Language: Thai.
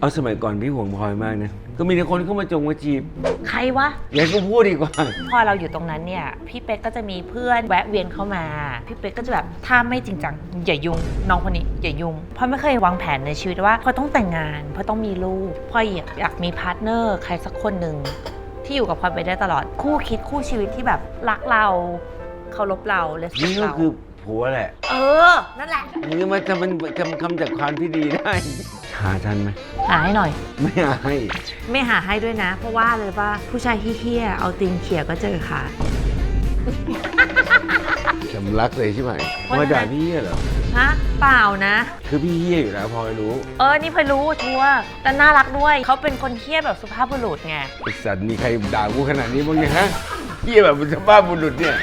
เอาสมัยก่อนพี่ห่วงพลอยมากนะ ก็มีแต่คนเข้ามาจงมาจีบใครวะ อย่าให้กูพูดดีกว่า พอเราอยู่ตรงนั้นเนี่ย พี่เป๊กก็จะมีเพื่อนแวะเวียนเข้ามา พี่เป๊กก็จะแบบถ้าไม่จริงจังอย่ายุ่งน้องคนนี้อย่ายุ่งเพราะไม่เคยวางแผนในชีวิตว่าพอต้องแต่งงานเพราะต้องมีลูกพออยากอยากมีพาร์ทเนอร์ใครสักคนหนึ่งที่อยู่กับพลอยไปได้ตลอดคู่คิดคู่ชีวิตที่แบบรักเราเคารพเราเลสนี่ก็เราคือผัวแหละ เออ นั่นแหละมึงจะมาทำเป็นคำคำจากความที่ดีได้ หาทันไหม หาให้หน่อย ไม่หาให้ ไม่หาให้ด้วยนะ เพราะว่าเลยว่าผู้ชายเฮี้ยๆเอาตีนเขี่ยก็เจอค่ะ สำลักเลยใช่ไหมว่ามาด่าไงพี่เหี้ยเหรอ ฮะเปล่านะ คือพี่เหี้ยอยู่แล้วพลอยรู้เออ นี่พลอยรู้ชัวร์แต่น่ารักด้วย เขาเป็นคนเฮี้ยแบบสุภาพบุรุษไง ไอสัตว์มีใครด่ากูขนาดนี้บ้างเนี่ยฮะเหี้ยแบบสุภาพบุรุษเนี่ย